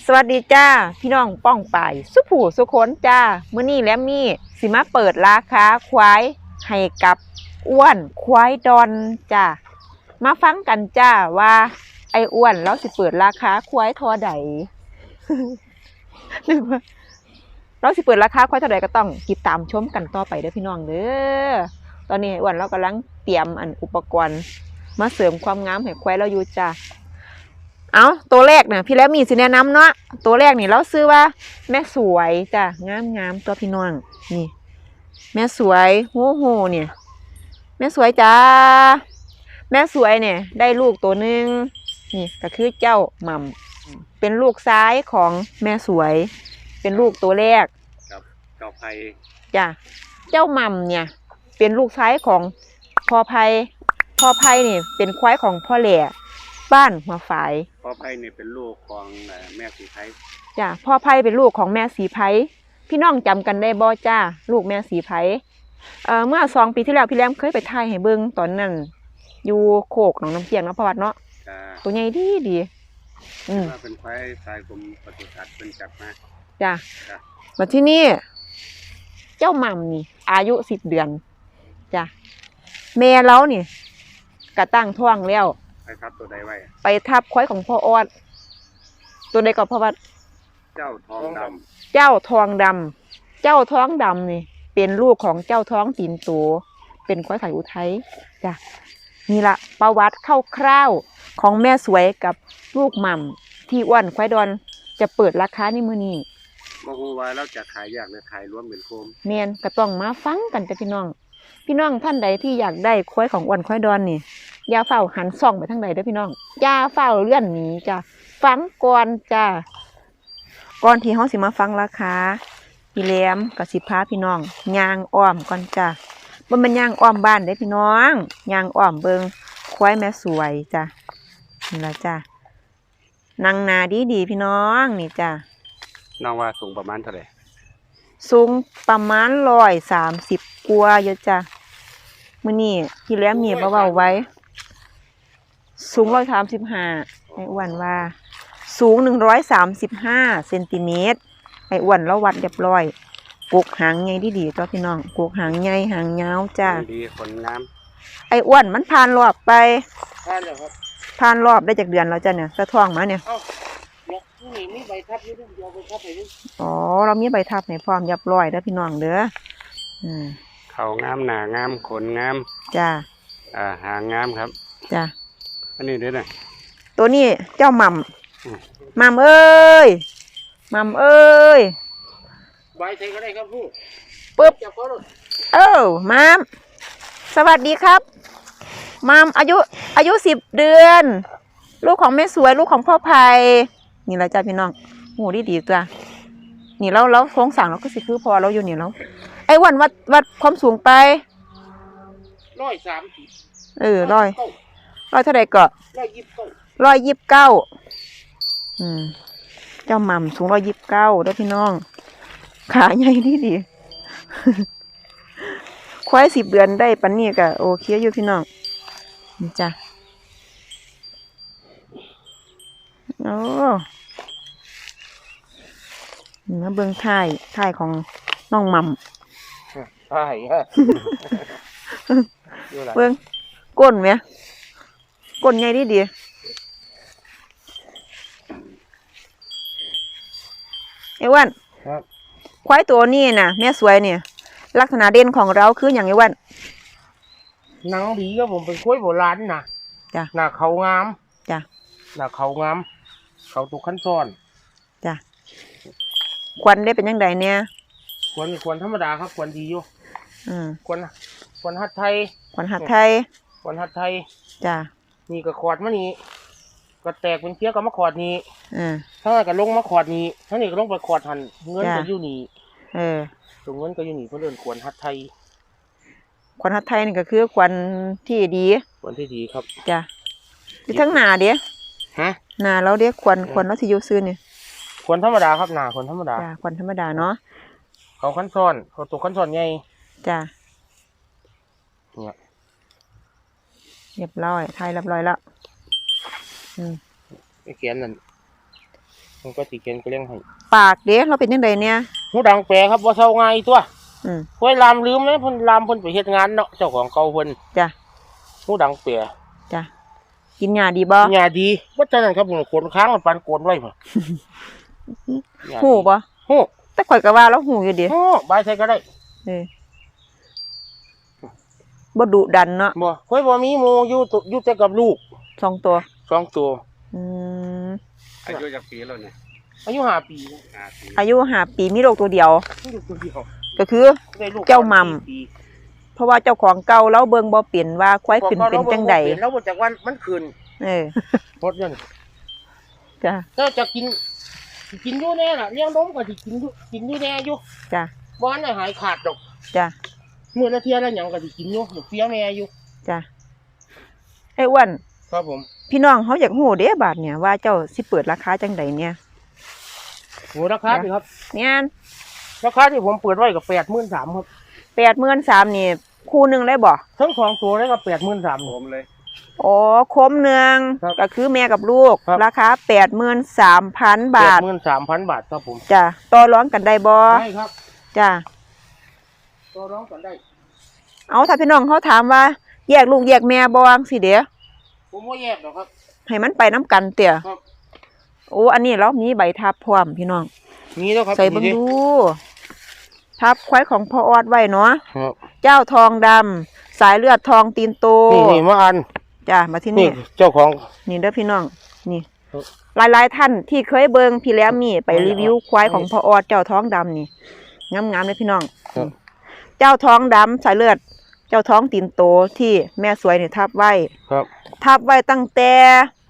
สวัสดีจ้า พี่น้องป้องไปสุผูสุคนจ้ามื้อนี้แลมมี่สิมาเปิดราคาควายให้กับอ้วนควายดอนจ้ามาฟังกันจ้าว่าไอ้อ้วนเราสิเปิดราคาควายทอใดนึกว่าเราสิเปิดราคาควายเท่าใดก็ต้องติดตามชมกันต่อไปเด้อพี่น้องเด้อตอนนี้ไอ้อ้วนเรากำลังเตรียมอันอุปกรณ์ มาเสริมความงามให้ควายเราอยู่จ้า เอาตัวแรกเนี่ยพี่แล้วมีสิแนะนำเนาะตัวแรกนี่เราซื้อว่า แม่สวยจ้ะงามงามตัวพี่น้องนี่ แม่สวยโหโหเนี่ย แม่สวยจ้าแม่สวยเนี่ย ได้ลูกตัวหนึ่งนี่ก็คือเจ้าหม่ำเป็นลูกซ้ายของแม่สวย เป็นลูกตัวแรกกับเก่าไผ่จ้ะเจ้าหม่ำเนี่ย เป็นลูกซ้ายของพ่อไพพ่อไพนี่เป็นควายของพ่อแหล่ บ้านหัวฝายพ่อไผ่เนี่ยเป็นลูกของเอ่อแม่สีไผ่จ้ะพ่อไพ่เป็นลูกของแม่สีไพพี่น้องจำกันได้บ่จ้าลูกแม่สีไพเอ่อเมื่อสองปีที่แล้วพี่แรมเคยไปถ่ายให้เบิ่งตอนนั้นอยู่โคกหนองน้ำเกียงเนาะประวัติเนาะจะตัวใหญ่ดีดีอืมว่าเป็นควายสายกรมปศุสัตว์เป็นจับมาจ้ะจ้ะมาที่นี่ เจ้าหม่ำนี่ อายุสิบเดือนจ้ะแม่เรานี่กระตั้งท้องแล้ว ไปทับตัวใดไว้ ไปทับควายของพ่อออด ตัวใดก็พ่อวัดเจ้าทองดเจ้าทองดำเจ้าท้องดำนี่ เป็นลูกของเจ้าท้องตีนโตเป็นควายสายอุทัยจ้ะนี่ละประวัติคร่าวๆของแม่สวยกับลูกหม่ำที่อ้วนควายดอนจะเปิดราคาในมือนี้ำบ่ฮู้ว่าเราจะขายยากหรือขายรวมเป็นโคม เมียนก็ต้องมาฟังกันจ้ะพี่น้อง พี่น้องท่านใดที่อยากได้ควายของอ้วนควายดอนนี่อย่าเฝ้าหันส่องไปทางใดเด้อพี่น้องอย่าเฝ้าเลื่อนหนีจ้ะฟังก่อนจ้ะก่อนที่เฮาสิมาฟังราคาพี่แหลมกับสิพาพี่น้องย่างอ้อมก่อนจ้ะบ่แมันย่างอ้อมบ้านเด้พี่น้องย่างอ้อมเบิงควายแม่สวยจ้ะนี่ละจ้ะนางนาดีดีๆพี่น้องนี่จ้ะน้องว่าสูงประมาณเท่าไหร่สูงประมาณร้อยสามสิบกว่าอยู่จ้ะ มื้อนี้พี่แหลมมีเบาๆไว้ สูงร้อยสามสิบห้าไอ้อ้วนว่า สูงหนึ่งร้อยสามสิบห้าเซนติเมตรไอ้อ้วนเราวัดเรียบร้อยกกหางใหญ่ดีดีๆตัวพี่น้องกกหางใหญ่หางยาวจ้าดีขนงามไอ้อ้วนมันผ่านรอบไปท่านเหรอครับผ่านรอบได้จากเดือนแล้วจ้ะเนี่ยสะท้องมาเนี่ยเอ้าล็อกที่นี่มีใบทับอยู่ด้วยเดียวใบทับไปนี่อ๋อเรามีใบทับให้พร้อมเรียบร้อยเด้อพี่น้องเด้ออืม เขางามหนางามขนงามจ้าอ่าหางงามครับ จ้าอันนี้เด้อน่ะตัวตัวนี้เจ้าหม่อืมำหม่ำเอ้ยหม่ำเอ้ยใบใส่ก็ได้ครับผู้ปึ๊บ จับเขาเลยเออหม่ำสวัสดีครับหม่ำอายุอายุสิบเดือน ลูกของแม่สวยลูกของพ่อไพนี่แหละจ้าพี่น้องโหดีดีๆตัวนี่เราเราโครงสั่งเราก็สิคือพอเราอยู่นี่แล้วไอ้วันวัดวัดความสูงไป ร้อยสามสิบเออร้อยเก้าร้อยเท่าไรก็ร้อยยี่สิบเก้าร้อยยี่สิบเก้าอืม เจ้าหม่ำสูงร้อยยี่สิบเก้าเด้อพี่น้อง ขาใหญ่ดีดีควายสิบเดือนได้ปันนี้ก็โอเคอยู่พี่น้องนี่จ้ะโอ้มาเบิ่งท่ายท่ายของน้องหม่ ใช่ฮะอยู่หลังำเบิ่งก้นไหมก้นใหญ่ดีดีไอ้อ้วันครับ ควายตัวนี้น่ะ แม่สวยเนี่ย ลักษณะเด่นของเราคืออย่างไอ้อ้วัน หนังดีก็ผมเป็นคุ้ยโบราณนะจ้ะหน้าเขางามจ้ะหน้าเขางาม เขาตุกขั้นซ้อนจ้ะควันได้เป็นยังไงเนี่ย ควรควรธรรมดาครับ ควรดีอยู่ อืมควรควรฮัดไทยควันหัดไทยควรฮัดไทยจ้ะนี่ก็ขอดมานี่ก็แตกเป็นเพี้ยก็มาขอดนี้อืมถ้าก็ลงมาขอดนี้ถ้านี่ก็ลงไปขอดหันเงินจ้ะก็อยู่นี่เออตรงเงินก็อยู่นี่เพื่นเดินควรฮัดไทยควันหัดไทยนี่ก็คือควันที่ดีควรที่ดีครับจ้ะอยู่ทั้งหนาเดียฮะหนาเราเดียควันควันเราที่อยู่ซื้อเนี่ยควรธรรมดาครับหน้าควรธรรมดาจ้ะควันธรรมดาเนาะเขาขั้นซ้อนเขาตัวขั้นซ้อนไง จ้ะเนี่ยเรียบร้อยไทยเรียบร้อยแล้วอืมไอ้เขียนนั่นมันก็สิเขียนก็เลี้ยงให้ปากเด้เราเป็นจังไดเนี่ยหูดังแปรครับบ่เซาง่ายตัวอืมห้วยลามลืมเลยเพิ่นลามเพิ่นไปเฮ็ดงานเนาะเจ้าของเก่าเพิ่นจ้ะหูดังแปรจ้ะกินยาดีบ่หญ้าดีบ่ฉะนั้นครับผมขนค้างมันปานโกนไว้พุ่นญ้าดีหูบ่หูแต่ข่อยก็ว่าเราหูอยู่เดิหูบายใส่ก็ได้เออ บ่ดุดันเนาะบ่ห้วยบ่มีหมู่อยู่ตุอยู่แต่กับลูกสองตัวสองตัว อืมอายุจากปีแล้วเนี่ยอายุห้าปีห้าปีอายุห้าปีมีโรคตัวเดียว ลูกตัวเดียวก็คือ ได้ลูกเจ้ามัม สี่ปีเพราะว่าเจ้าของเก่าเราเบิ่งบ่เปลี่ยนว่าควายขึ้นเป็นจังใดแล้วบ่จากวันมันคืนเออหมดเงินจ้ะถ้าจะกินกินอยู่แน่ล่ะเลี้ยงนมก็สิกินอยู่กินอยู่แน่อยู่จ้ะ บ่ทันได้หายขาดดอกจ้ะ มื้อละเที่ยละหยังก็สิกินอยู่เฟียแม่อยู่จ้ะไอ้อ้วนครับผมพี่น้องเขาอยากฮู้เด้บาดเนี่ยว่าเจ้าสิเปิดราคาจังใดเนี่ย โหราคาดิครับเนี่ยราคาที่ผมเปิดไว้ก็83,000ครับ83,000นี่คู่หนึงได้บ่ทั้งสองตัวเลยก็83,000ผมเลย อ๋อคมหนึ่งครับก็คือแม่กับลูก ครับ ราคา83,000บาท83,000บาทครับผมจ้ะต่อร้องกันได้บ่ได้ครับจ้ะ ตัวร้องกันได้เอาถ้าพี่น้องเขาถามว่า แยกลูกแยกแม่บ่วางสิเด้ผมบ่แยกดอกครับ ให้มันไปน้ำกันเตี่ยครับ โอ้อันนี้เรามีใบทับพร้อมพี่น้องมีแล้วครับใส่เบิ่งนี่ดูทับควายของพ่อออดไว้เนาะครับเจ้าทองดำสายเลือดทองตีนโตนี่นี่มาอันจ้ะมาที่นี่นี่เจ้าของ นี่เด้อพี่น้อง นี่ครับ หลายๆท่านที่เคยเบิ่งพี่แล้วมีไปนี่รีวิวควายของพ่อออดเจ้าท้องดำนี่งามๆเลยพี่น้อง ครับ เจ้าท้องดำสายเลือด เจ้าท้องตีนโตที่แม่สวยนี่ทับไว้ ครับทับไว้ตั้งแต่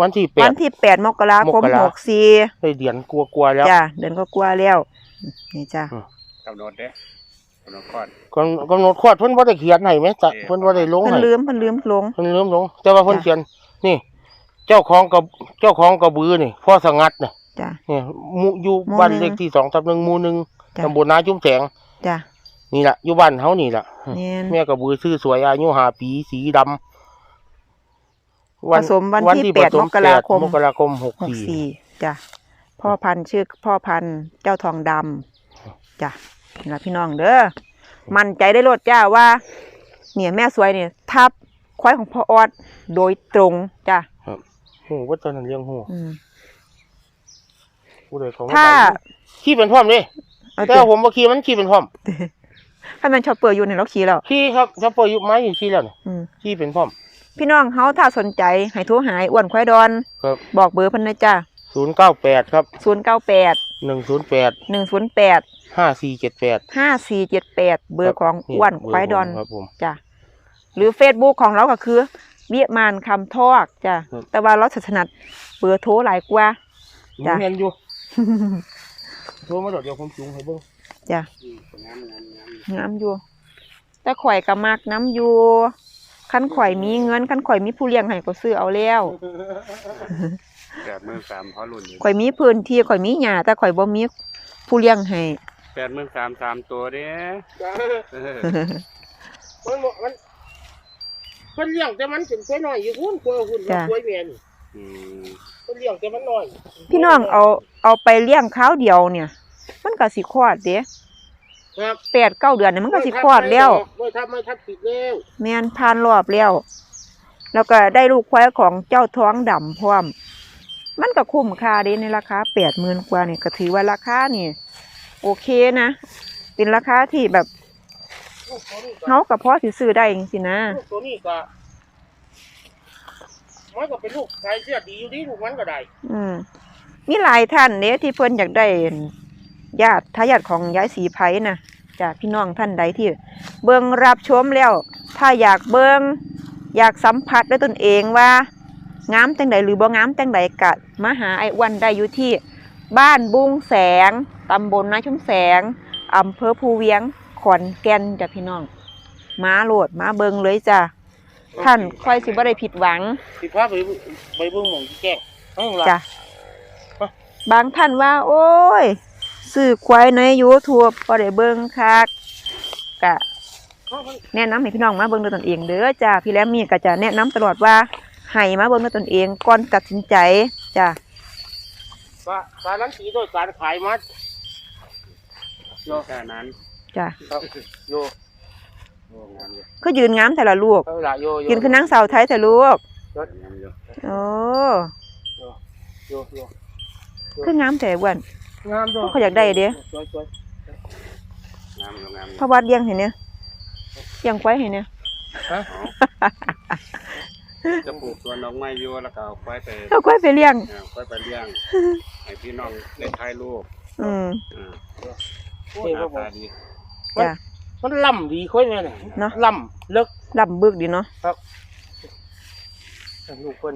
วันที่แปวัด นที่แปดมกราคมมกรา หกสี่ได้เดือนกลัวๆแล้ว จ้ะเดินก็กลัวแล้ว นี่จ้ะกำหนดเด้กำหนดก่อน กำกำหนดขวดเพิ่นบ่ได้เขียนให้ไหมจ้ะเอ๊ะ เพิ่นบ่ได้ลงเพิ่นให้ลืมเพิ่นลืมลง เพิ่นลืมลง แต่ว่าเพิ่นจ้ะ เขียน นี่ เจ้าของกับเจ้าของกระบือนี่พ่อสงัดน่ะจ้ะ นี่หมู่อยู่หมู่บ้านหนึ่งเลขที่2ทับ1หมู่หนึ่งจ้ะ ตำบลนาจุ้มแสง จ้ะ นี่ล่ะอยู่บ้านเฮานี่ล่ะเนียนแม่กระบือซื้อสวยอายุ5ปีสีดำผสมวันที่ผส8มกราคม8มกราคมหก64สี่จ้ะพ่อพันธุ์ชื่อพ่อพันธุ์เจ้าทองดำจ้ะนี่ละพี่น้องเด้อมั่นใจได้โลดจ้าว่า เนี่ยแม่สวยเนี่ย ทับควายของพ่อออดโดยตรงจ้ะโอ้ว่าตอนนั้นเลี้ยงหูอืมผู้ใดเขามถ้าขี่เป็นพร้อมเด้เอาแต่เถว่าอะผมบ่ขี่มันขี่เป็นพร้อม ถ้ามันชอบเปิดอยู่ในเราขี่แล้วขี่ครับถ้าปล่อยอยู่ไม้อยู่ขี่แล้วนี่อืมขี่เป็นพร้อม พี่น้องเฮาถ้าสนใจให้โทรหาไอ้อ้วนควายดอนครับ บอกเบอร์เพิ่นนะจ้ะ098ครับศูนย์เก้าแปด108หนึ่งศูนย์แปดห้าสี่เจ็ดแปดห้าสี่เจ็ดแปดเบอร์ของอ้วนควายดอนครับผม จ้ะหรือ Facebook ของเราก็คือเวียมานคำทอกจ้ะครับ แต่ว่าเราจะถนัดเบอร์โทรหลายกว่า จ้ะ เห็นอยู่ โทรมาดอกเดียวผมจุงให้เบิ่ง จ้ะอืมงามงามงามน้ำอยู่ แต่ข่อยก็มักน้ำอยู่คันข่อยมีเงินคันข่อยมีผู้เลี้ยงให้ก็ซื้อเอาแล้วแปดหมื่นสามพอรุ่นอยู่ข่อยมีพื้นที่ข่อยมีหญ้าแต่ข่อยบ่มีผู้เลี้ยงให้แปดหมื่นสามสามตัวเด้เออมันบ่มันมันเลี้ยงแต่มันเป็นกล้วยน้อยอยู่หุ่นกล้วยหุ่นจ้ะกล้วยแม่นอืมมันเลี้ยงแต่มันน้อย พี่น้องเอาเอาไปเลี้ยงคราวเดียวเนี่ย มันก็สิคลอดเด้ครับแปดเก้าเดือนเนี่ยมันก็สิคลอดแล้วไม่ทับไม่ทับผิดแล้วแม่นผ่านรอบแล้ว แล้วก็ได้ลูกควายของเจ้าท้องดำพร้อม มันก็คุ้มค่าเด้ในราคาแปดหมื่นกว่านี่ก็ถือว่าราคานี่ โอเคนะ เป็นราคาที่แบบลูกตัวนี้ก็เฮากับพ่อสิซื้อได้จริงๆนะลูกตัวนี้ก็มันก็เป็นลูกชายเสียดีอยู่ดีลูกมันก็ได้ อืมมีหลายท่านเนี่ยที่เพิ่นอยากได้ ญาติทายาทของยายสีไผนะจากพี่น้องท่านใดที่ เบิ่งรับชมแล้ว ถ้าอยากเบิ่งอยากสัมผัสด้วยตนเองว่างามจังใดหรือบ่งามจังใดกะมาหาไอ้อ้วันได้อยู่ที่บ้านบุงแสงตำบลนาชุมแสงอำเภอภูเวียงขอนแก่นจ้ะพี่น้องมาโหลดมาเบิงเลยจ้ะท่านค่อยสิบ่ได้ผิดหวังสิพาไปไปเบิ่งหม่องที่แจ้งเอาล่ะจ้ะบางท่านว่า โอ้ย ซื้อควายใน YouTube บ่ได้เบิ่งคักกะแนะนำให้พี่น้องมาเบิ่งด้วยตนเองเด้อจ้าพี่แหลมมีก็จะแนะนำตลอดว่าให้มาเบิ่งด้วยตนเองก่อนตัดสินใจจ้าว่าการันตีโดยการขายมัดโยแค่นั้นจ้ะครับโยโอ้งามอยู่ก็ยืนงามแต่ละลูกเอาละโยโยยืนคือนางสาวไทยแต่ลูกงามอยู่โอ้โยโยคืองามแต่อ้วน งามด้วยเขาอยากได้เด้สวยสวยงามอยู่งามอยู่พระวัดเลี้ยงเห็นเนี่ยเลี้ยงควายเห็นเนี่ยจะปลูกสวนดอกไม้อยู่แล้วก็เอาควายไปเอาควายไปเลี้ยงเอาควายไปเลี้ยงให้พี่น้องได้ถ่ายรูปอืมอ่าโอ้ยหครัน้าบผมตาดีจ้ะมันล่ำดีค่อยแม่เนี่ยเนาะล่ำเลิกลำบึกดีเนาะลูกเพิ่น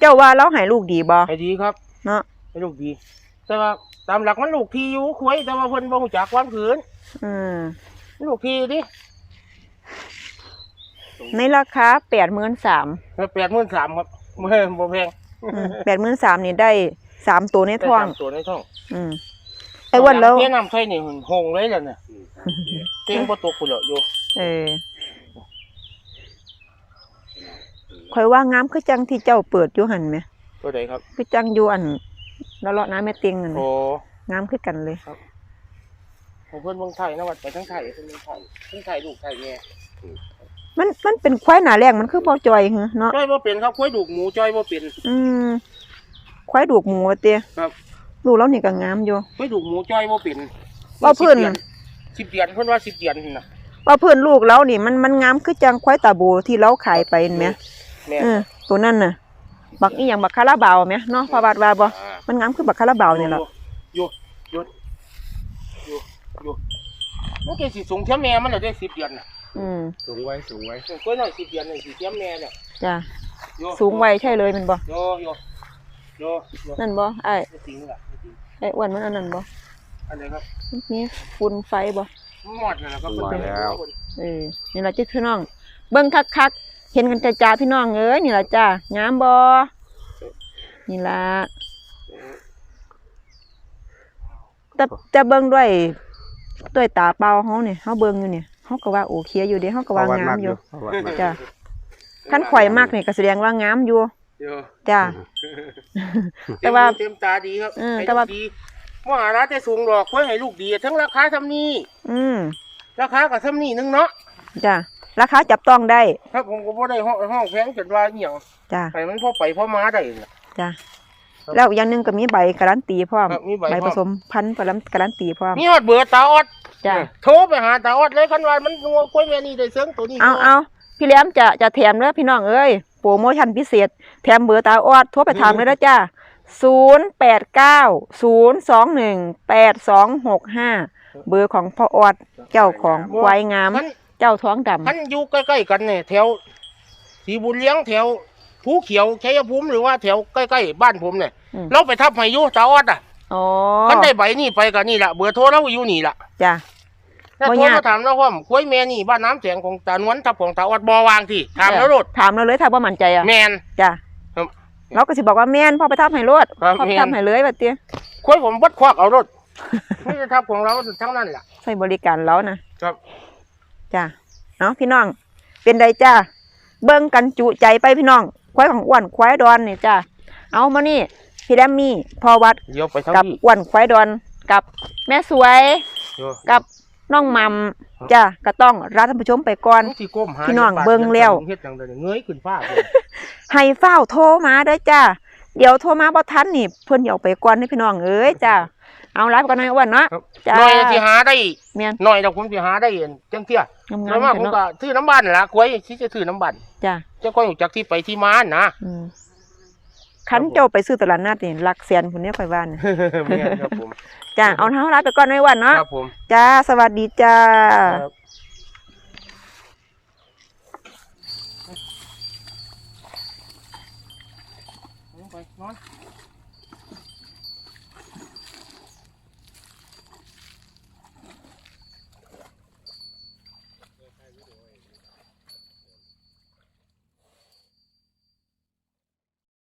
เจ้าว่าเราให้ลูกดีบ่ให้ดีครับ เนาะให้ลูกดี แต่ว่าตามหลักมันลูกทีอยู่คุยแต่ว่าเพิ่นบ่รู้จักความผืนอืมลูกทีดิในราคาแปดหมื่นสามแปดหมื่นสามครับไม่บ่แพงแปดหมื่นสามนี่ได้สามตัวในท้องได้สามตัวในท้อง อืมไอ้อ้วันแล้วเพี้ยน้ำไทยนี่หงเลยแล้วเนี่ยอืมเต็งบ่ตกกูแล้วอยู่เออข่อยว่างามคือจังที่เจ้าเปิดอยู่หันไหมตัวใดครับคือจังอยู่อัน แล้วเลาะน้ำแม่เตียงนั่นไหมโอ้งามคือกันเลยของเพิ่นเมืองไทยนะวัดไปทั้งไทยเพิ่นเมืองไทยทั้งไทยลูกไทยแม่มันมันเป็นควายหนาแรงมันคือบ่จอยเหรอเนาะจ้อยบ่เป็นครับควายดูกหมูจ้อยบ่เป็นอืมควายดูกหมูว่าเตี้ยครับลูกแล้วนี่ก็งามอยู่ควายดูกหมูจ้อยบ่เป็นว่าเพิ่นสิบเดือนเพิ่นว่าสิบเดือนน่ะว่าเพื่อนลูกแล้วนี่มันมันงามคือจังควายตาโบที่เราขายไปเห็นไหมแม่เออตัวนั้นน่ะ บักอีหยังบักคาราบาวไหมเนาะพระบาทว่าบ่อ่ามันงามคือบักคาราบาวนี่แหละอยู่อยู่อยู่อยู่มันก็สิสูงเท่าแม่มันน่ะได้สิบเดือนน่ะอืมสูงไว้สูงไว้กล้วยน้อยสิบเดือนนี่สิเท่าแม่เนี่ยจ้ะอยู่สูงวัยใช่เลยแมันบ่โยโยโยโยนั่นบ่ไอ้ไม่จริงล่ะไม่จริงไอ้อ้วนมันอันนั้นบ่อันไหนครับมันนี่ฝุ่นไฟบ่หมดแล้วครับเออนี่ล่ะจ้ะพี่น้อง เบิ่งคักๆ เห็นกันจ้าๆพี่น้องเอ้ยนี่ล่ะจ้างามบ่นี่ล่ะแต่แต่เบิ่งด้วยด้วยตาเปล่าเฮานี่เฮาเบิ่งอยู่นี่เฮาก็ว่าโอเคอยู่เด้เฮาก็ว่างามอยู่ประวัติมากจ้ะคันข่อยมากนี่ก็แสดงว่างามอยู่โยจ้าแต่ว่าเต็มตาดีครับเออให้แต่ว่าลูกดีมหาราชได้สูงดอกเพื่อให้ลูกดีทั้งราคาทำนี้อืมราคากับทำนี้นึงเนาะจ้ะ ราคาจับต้องได้ ครับผมก็บ่ได้ห้องห้องแพงจนว่าเหี่ยงจ้ะให้มันพอไปพอมาได้น่ะ จ้ะครับแล้วอย่างหนึงก็มีใบการันตีพร้อมครับมีใบใบพร้ผอมสมพันธุ์การันตีพร้อม มีฮอดเบอร์ตาออดจ้ะ โทรไปหาตาออดเลยคันว่ามันงัวกล้วยแม่นี่ได้เสียงตัวนี้เอาเอาพี่แหลมจะจะแถมเด้อพี่น้องเอ้ยโปรโมชั่นพิเศษ แถมเบอร์ตาออดโทรไปถามเลยนะจ้าศูนย์แปดเก้าศูนย์สองหนึ่งแปดสองหกห้าเบอร์ของพ่อออดเจ้าของควายงามคัน เจ้าท้องดำคันอยู่ใกล้ๆกันเนี่ยแถวสีบุญเลี้ยงแถวภูเขียวชัยภูมิหรือว่าแถวใกล้ๆบ้านผมเนี่ยอืม เราไปทับให้อยู่ตาออดอะอ๋อคันได้ใบนี่ไปก็นี่ล่ะเบอร์โทรเราอยู่นี่ล่ะจ้ะ ถ้าบ่โทรยาก มาถามเราว่าควยแม่นี่บ้านน้ำแสงของตานวลทับของตาออดบ่วางที่ถามแล้วรถถามเราเลยถ้าว่ามั่นใจอะแมน จ้ะครับเราก็สิบอกว่าแม่นพ่อไปทับให้รถครับพ่อไปแม่น ทับให้เลยบัดเตี้ยควยผมวัดควักเอารถ ไม่ได้ทับของเราทั้งนั้นล่ะ ใส่บริการแล้วนะครับ จ้ะเนาะพี่น้อง เป็นใดจ้าเบิ่งกันจุใจไปพี่น้อง ควายของอ้วนควายดอนนี่จ้าเอามานี่พี่แดมมี่พอวัดเดี๋ยวไปทั้งกับที่อ้วนควายดอนกับแม่สวยเดี๋ยวกับน้องมัมจ้าก็ต้องรับท่านผู้ชมไปก่อนต้องสิก้มหาพี่น้องปาดเบิ่งแล้วเฮ็ดจังได๋เงยขึ้นฟ้าเลยให้เฝ้าวโทรมาเด้อจ้าเดี๋ยวโทรมาบ่ทันนี่เพิ่นสิเอาไปก่อนให้พี่น้องเอ้ยจ้า เอาไลฟ์ก่อนนะอ้วนเนาะครับ จ้าหน่อยสิหาได้แม่นหน่อยเดี๋ยวผมสิหาได้เองจังเที่ยงาแล้วมมาๆผมเนาะก็ซื้อน้ำบ้านล่ะควยสิจะซื้อน้ำบ้านจ้าจะค่อยรู้จักที่ไปที่มานะ อืมคันเจ้าไปซื้อตลาดนัดนี่หลักแสนพุ่นเนี่ยข่อยว่านะแม่นครับผม จ้าเอาเท้าลาไปก่อนไว้วันเนาะครับผมจ้าสวัสดีจ้า ครับ